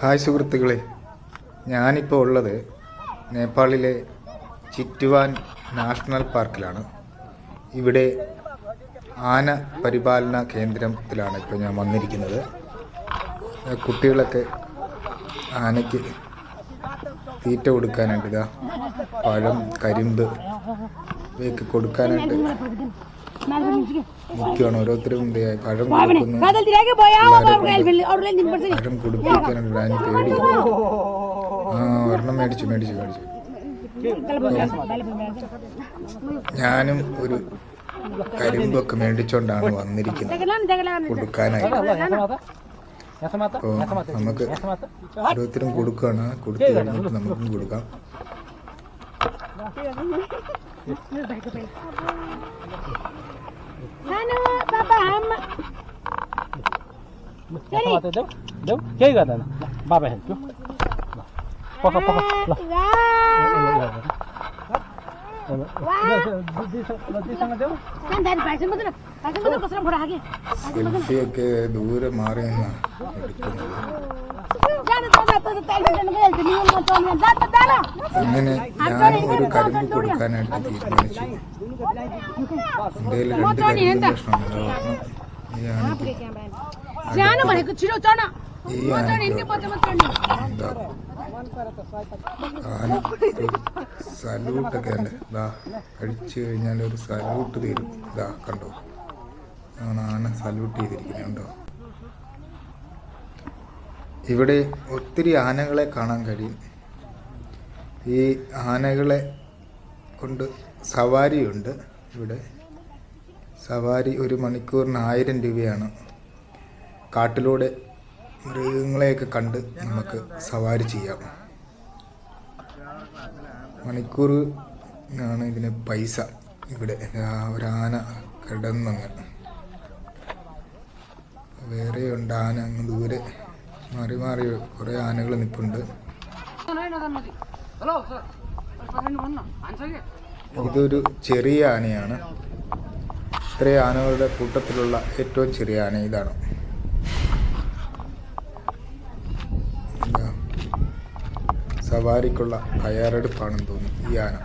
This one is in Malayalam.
ഹായ് സുഹൃത്തുക്കളെ. ഞാനിപ്പോൾ ഉള്ളത് നേപ്പാളിലെ ചിറ്റുവാൻ നാഷണൽ പാർക്കിലാണ്. ഇവിടെ ആന പരിപാലന കേന്ദ്രത്തിലാണ് ഇപ്പോൾ ഞാൻ വന്നിരിക്കുന്നത്. കുട്ടികളൊക്കെ ആനയ്ക്ക് തീറ്റ കൊടുക്കാനായിട്ട് ഇതാ പഴം കരിമ്പ് ഇവയൊക്കെ കൊടുക്കാനായിട്ട് പഴം കൊടുക്കുന്നു. ഞാനും ഒരു കരിമ്പൊക്കെ മേടിച്ചോണ്ടാണ് വന്നിരിക്കുന്നത്. കൊടുക്കാനായി. നമുക്ക് ഓരോരുത്തരും കൊടുക്കുകയാണ്. കൊടുത്തു കഴിഞ്ഞിട്ട് നമുക്കും കൊടുക്കാം. ನಾನು ಪಾಪ ಅಮ್ಮ ಸರಿ ದೇವ್ ದೇವ್ ಹೇಗ ಅದಾನ ಬಾಬಾ ಹೇಳ್ತು ಪಕ್ಕ ಪಕ್ಕ സെൽഫിയൊക്കെ ദൂരെ മാറി നിന്നാണ് എടുക്കുന്നത് അങ്ങനെ ഞാൻ ഒരു കരിമ്പ് കൊടുക്കാനായിട്ട് തീരുമാനിച്ചു. എന്തെങ്കിലും രണ്ട് കരിമ്പ് പ്രശ്നമുണ്ട് ഈ ആനയ്ക്ക് ഈ ആനയ്ക്ക് ഉണ്ട്. ഇതാ കഴിച്ചു കഴിഞ്ഞാൽ ഒരു സല്യൂട്ട് തീരും. ഇതാ കണ്ടോ? ആണ് ആന സല്യൂട്ട് ചെയ്തിരിക്കുന്നുണ്ടോ ഇവിടെ ഒത്തിരി ആനകളെ കാണാൻ കഴിയും. ഈ ആനകളെ കൊണ്ട് സവാരിയുണ്ട് ഇവിടെ. സവാരി ഒരു മണിക്കൂറിന് ആയിരം രൂപയാണ്. കാട്ടിലൂടെ മൃഗങ്ങളെയൊക്കെ കണ്ട് നമുക്ക് സവാരി ചെയ്യാം. മണിക്കൂർ ആണ് ഇതിന് പൈസ. ഇവിടെ ഒരു ഒരാന കിടന്നങ്ങ്. വേറെ ഉണ്ട് ആന അങ്ങ് ദൂരെ മാറി മാറി കുറേ ആനകൾ നിൽപ്പുണ്ട് ഇതൊരു ചെറിയ ആനയാണ്. ഇത്ര ആനകളുടെ കൂട്ടത്തിലുള്ള ഏറ്റവും ചെറിയ ആന ഇതാണ്. സവാരിക്കുള്ള തയ്യാറെടുപ്പാണെന്ന് തോന്നുന്നു ഈ ആന.